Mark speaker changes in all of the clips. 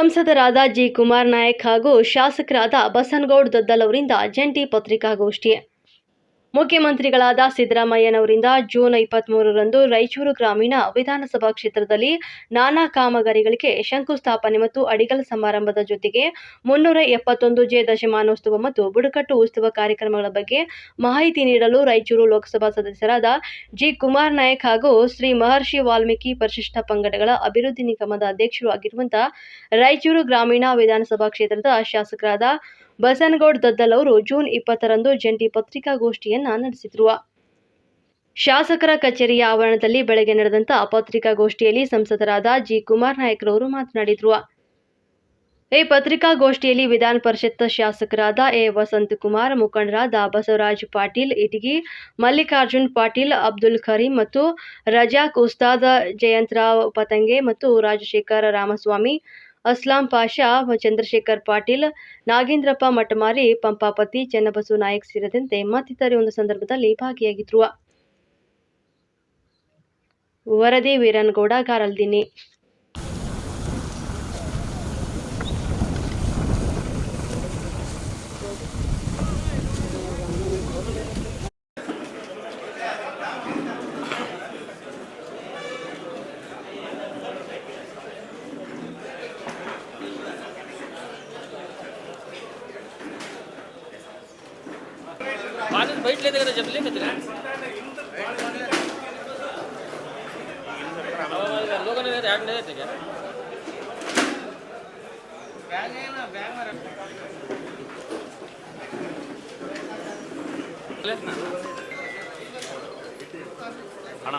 Speaker 1: ಸಂಸದರಾದ ಜಿ ಕುಮಾರ್ ನಾಯಕ್ ಹಾಗೂ ಶಾಸಕರಾದ ಬಸನಗೌಡ ದದ್ದಲ್ ಅವರಿಂದ ಜಂಟಿ ಪತ್ರಿಕಾಗೋಷ್ಠಿ ಮುಖ್ಯಮಂತ್ರಿಗಳಾದ ಸಿದ್ದರಾಮಯ್ಯನವರಿಂದ ಜೂನ್ ಇಪ್ಪತ್ಮೂರರಂದು ರಾಯಚೂರು ಗ್ರಾಮೀಣ ವಿಧಾನಸಭಾ ಕ್ಷೇತ್ರದಲ್ಲಿ ನಾನಾ ಕಾಮಗಾರಿಗಳಿಗೆ ಶಂಕುಸ್ಥಾಪನೆ ಮತ್ತು ಅಡಿಗಲ್ ಸಮಾರಂಭದ ಜೊತೆಗೆ ಮುನ್ನೂರ ಎಪ್ಪತ್ತೊಂದು ಜೆ ದಶಮಾನೋತ್ಸವ ಮತ್ತು ಬುಡಕಟ್ಟು ಉತ್ಸವ ಕಾರ್ಯಕ್ರಮಗಳ ಬಗ್ಗೆ ಮಾಹಿತಿ ನೀಡಲು ರಾಯಚೂರು ಲೋಕಸಭಾ ಸದಸ್ಯರಾದ ಜಿ ಕುಮಾರ್ ನಾಯಕ್ ಹಾಗೂ ಶ್ರೀ ಮಹರ್ಷಿ ವಾಲ್ಮೀಕಿ ಪರಿಶಿಷ್ಟ ಪಂಗಡಗಳ ಅಭಿವೃದ್ಧಿ ನಿಗಮದ ಅಧ್ಯಕ್ಷರು ಆಗಿರುವಂತಹ ರಾಯಚೂರು ಗ್ರಾಮೀಣ ವಿಧಾನಸಭಾ ಕ್ಷೇತ್ರದ ಶಾಸಕರಾದ ಬಸನಗೌಡ್ ದದ್ದಲ್ ಅವರು ಜೂನ್ ಇಪ್ಪತ್ತರಂದು ಜಂಟಿ ಪತ್ರಿಕಾಗೋಷ್ಠಿಯನ್ನ ನಡೆಸಿದ್ರು. ಶಾಸಕರ ಕಚೇರಿಯ ಆವರಣದಲ್ಲಿ ಬೆಳಗ್ಗೆ ನಡೆದಂತ ಪತ್ರಿಕಾಗೋಷ್ಠಿಯಲ್ಲಿ ಸಂಸದರಾದ ಜಿ ಕುಮಾರ್ ನಾಯಕರವರು ಮಾತನಾಡಿದ್ರು. ಈ ಪತ್ರಿಕಾಗೋಷ್ಠಿಯಲ್ಲಿ ವಿಧಾನ ಪರಿಷತ್ ಶಾಸಕರಾದ ಎ ವಸಂತಕುಮಾರ್ ಮುಖಂಡರಾದ ಬಸವರಾಜ್ ಪಾಟೀಲ್, ಇಟಗಿ ಮಲ್ಲಿಕಾರ್ಜುನ್ ಪಾಟೀಲ್, ಅಬ್ದುಲ್ ಖರೀಂ ಮತ್ತು ರಜಾಕ್ ಉಸ್ತಾದ್ ಜಯಂತರಾವ್ ಪತಂಗೆ ಮತ್ತು ರಾಜಶೇಖರ ರಾಮಸ್ವಾಮಿ ಅಸ್ಲಾಂ ಪಾಷಾ ಚಂದ್ರಶೇಖರ್ ಪಾಟೀಲ್, ನಾಗೇಂದ್ರಪ್ಪ ಮಠಮಾರಿ, ಪಂಪಾಪತಿ ಚೆನ್ನಬಸವ ನಾಯಕ್ ಸೇರಿದಂತೆ ಮತ್ತಿತರ ಒಂದು ಸಂದರ್ಭದಲ್ಲಿ ಭಾಗಿಯಾಗಿದ್ರು. ವರದಿ ವೀರನಗೌಡ కాలేజ్
Speaker 2: బయట లేదు కదా చెప్పలేం మిత్రులు లోకల్ యాడ్ లేదు బ్యాగ్ అయినా బ్యాగ్ మరి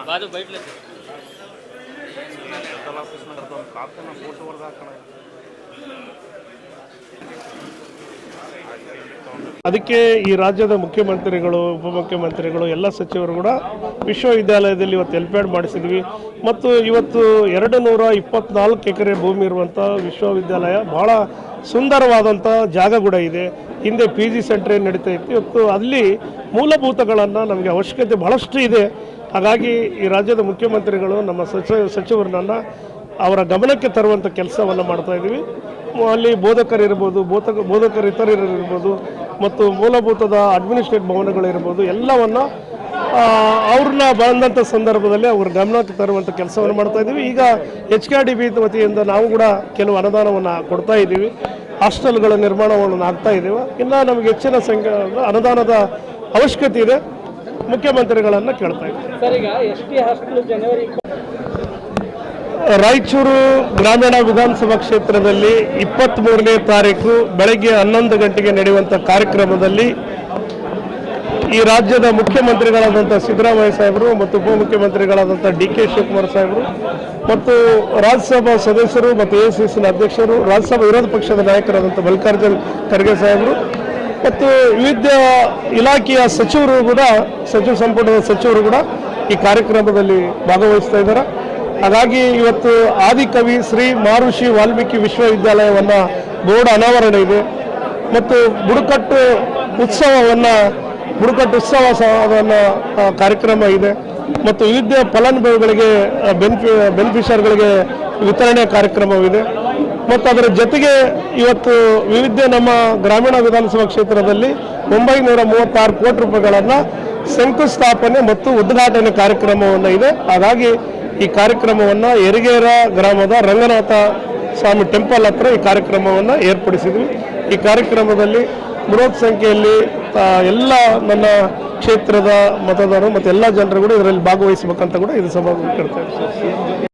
Speaker 2: ಬಾಜು
Speaker 3: ಬೈಟ್ಲೆ ಆಫೀಸ್ ಮಾಡಿರ್ತಾನೆ ಕಾಪ್ತಾನ ಅದಕ್ಕೆ ಈ ರಾಜ್ಯದ ಮುಖ್ಯಮಂತ್ರಿಗಳು, ಉಪಮುಖ್ಯಮಂತ್ರಿಗಳು, ಎಲ್ಲ ಸಚಿವರು ಕೂಡ ವಿಶ್ವವಿದ್ಯಾಲಯದಲ್ಲಿ ಇವತ್ತು ಎಲ್ಪ್ಯಾಡ್ ಮಾಡಿಸಿದ್ವಿ. ಮತ್ತು ಇವತ್ತು ಎರಡು ನೂರ ಇಪ್ಪತ್ನಾಲ್ಕು ಎಕರೆ ಭೂಮಿ ಇರುವಂಥ ವಿಶ್ವವಿದ್ಯಾಲಯ ಬಹಳ ಸುಂದರವಾದಂಥ ಜಾಗ ಕೂಡ ಇದೆ. ಹಿಂದೆ ಪಿ ಜಿ ಸೆಂಟ್ರ್ ಏನು ನಡೀತಾ ಇತ್ತು, ಇವತ್ತು ಅಲ್ಲಿ ಮೂಲಭೂತಗಳನ್ನು ನಮಗೆ ಅವಶ್ಯಕತೆ ಬಹಳಷ್ಟು ಇದೆ. ಹಾಗಾಗಿ ಈ ರಾಜ್ಯದ ಮುಖ್ಯಮಂತ್ರಿಗಳು, ನಮ್ಮ ಸಚಿವ ಸಚಿವರನ್ನ ಅವರ ಗಮನಕ್ಕೆ ತರುವಂಥ ಕೆಲಸವನ್ನು ಮಾಡ್ತಾ ಇದ್ದೀವಿ ಅಲ್ಲಿ ಬೋಧಕರಿರ್ಬೋದು, ಬೋಧಕ ಬೋಧಕರ ಇತರರಿರ್ಬೋದು ಮತ್ತು ಮೂಲಭೂತದ ಅಡ್ಮಿನಿಸ್ಟ್ರೇಟ್ ಭವನಗಳಿರ್ಬೋದು, ಎಲ್ಲವನ್ನು ಅವ್ರನ್ನ ಬಂದಂಥ ಸಂದರ್ಭದಲ್ಲಿ ಅವ್ರ ಗಮನಕ್ಕೆ ತರುವಂಥ ಕೆಲಸವನ್ನು ಮಾಡ್ತಾ ಇದ್ದೀವಿ. ಈಗ ಎಚ್ ಕೆ ಡಿ ಬಿ ವತಿಯಿಂದ ನಾವು ಕೂಡ ಕೆಲವು ಅನುದಾನವನ್ನು ಕೊಡ್ತಾ ಇದ್ದೀವಿ. ಹಾಸ್ಟೆಲ್ಗಳ ನಿರ್ಮಾಣವನ್ನು ಆಗ್ತಾ ಇದ್ದೀವಿ. ಇನ್ನು ನಮಗೆ ಹೆಚ್ಚಿನ ಸಂಖ್ಯೆ, ಅನುದಾನದ ಅವಶ್ಯಕತೆ ಇದೆ. ಮುಖ್ಯಮಂತ್ರಿಗಳನ್ನು ಕೇಳ್ತಾ ಇದ್ದೀವಿ. ರಾಯಚೂರು ಗ್ರಾಮೀಣ ವಿಧಾನಸಭಾ ಕ್ಷೇತ್ರದಲ್ಲಿ ಇಪ್ಪತ್ತ್ಮೂರನೇ ತಾರೀಕು ಬೆಳಗ್ಗೆ ಹನ್ನೊಂದು ಗಂಟೆಗೆ ನಡೆಯುವಂಥ ಕಾರ್ಯಕ್ರಮದಲ್ಲಿ ಈ ರಾಜ್ಯದ ಮುಖ್ಯಮಂತ್ರಿಗಳಾದಂಥ ಸಿದ್ದರಾಮಯ್ಯ ಸಾಹೇಬರು ಮತ್ತು ಉಪಮುಖ್ಯಮಂತ್ರಿಗಳಾದಂಥ ಡಿ ಕೆ ಶಿವಕುಮಾರ್ ಸಾಹೇಬರು ಮತ್ತು ರಾಜ್ಯಸಭಾ ಸದಸ್ಯರು ಮತ್ತು ಎ ಸಿ ಸಿನ ಅಧ್ಯಕ್ಷರು, ರಾಜ್ಯಸಭಾ ವಿರೋಧ ಪಕ್ಷದ ನಾಯಕರಾದಂಥ ಮಲ್ಲಿಕಾರ್ಜುನ್ ಖರ್ಗೆ ಸಾಹೇಬರು ಮತ್ತು ವಿವಿಧ ಇಲಾಖೆಯ ಸಚಿವರು ಕೂಡ, ಸಚಿವ ಸಂಪುಟದ ಸಚಿವರು ಕೂಡ ಈ ಕಾರ್ಯಕ್ರಮದಲ್ಲಿ ಭಾಗವಹಿಸ್ತಾ ಇದ್ದಾರೆ. ಹಾಗಾಗಿ ಇವತ್ತು ಆದಿಕವಿ ಶ್ರೀ ಮಾರುಷಿ ವಾಲ್ಮೀಕಿ ವಿಶ್ವವಿದ್ಯಾಲಯವನ್ನು ಬೋರ್ಡ್ ಅನಾವರಣ ಇದೆ. ಮತ್ತು ಬುಡಕಟ್ಟು ಉತ್ಸವವನ್ನು, ಬುಡಕಟ್ಟು ಉತ್ಸವ ಕಾರ್ಯಕ್ರಮ ಇದೆ. ಮತ್ತು ವಿವಿಧ ಫಲಾನುಭವಿಗಳಿಗೆ ಬೆನಿಫಿ, ಬೆನಿಫಿಷರ್ಗಳಿಗೆ ವಿತರಣೆ ಕಾರ್ಯಕ್ರಮವಿದೆ. ಮತ್ತು ಅದರ ಜೊತೆಗೆ ಇವತ್ತು ವಿವಿಧ ನಮ್ಮ ಗ್ರಾಮೀಣ ವಿಧಾನಸಭಾ ಕ್ಷೇತ್ರದಲ್ಲಿ ಒಂಬೈನೂರ ಮೂವತ್ತಾರು ಕೋಟಿ ರೂಪಾಯಿಗಳನ್ನು ಶಂಕುಸ್ಥಾಪನೆ ಮತ್ತು ಉದ್ಘಾಟನೆ ಕಾರ್ಯಕ್ರಮವನ್ನು ಇದೆ. ಹಾಗಾಗಿ ಈ ಕಾರ್ಯಕ್ರಮವನ್ನು ಎರಿಗೇರ ಗ್ರಾಮದ ರಂಗನಾಥ ಸ್ವಾಮಿ ಟೆಂಪಲ್ ಹತ್ರ ಈ ಕಾರ್ಯಕ್ರಮವನ್ನು ಏರ್ಪಡಿಸಿದ್ವಿ. ಈ ಕಾರ್ಯಕ್ರಮದಲ್ಲಿ ಬೃಹತ್ ಸಂಖ್ಯೆಯಲ್ಲಿ ಎಲ್ಲ ನನ್ನ ಕ್ಷೇತ್ರದ ಮತದಾರರು ಮತ್ತು ಎಲ್ಲ ಜನರು ಕೂಡ ಇದರಲ್ಲಿ ಭಾಗವಹಿಸಬೇಕಂತ ಕೂಡ ಇದು ಸಭಾ ಕೇಳ್ತಾ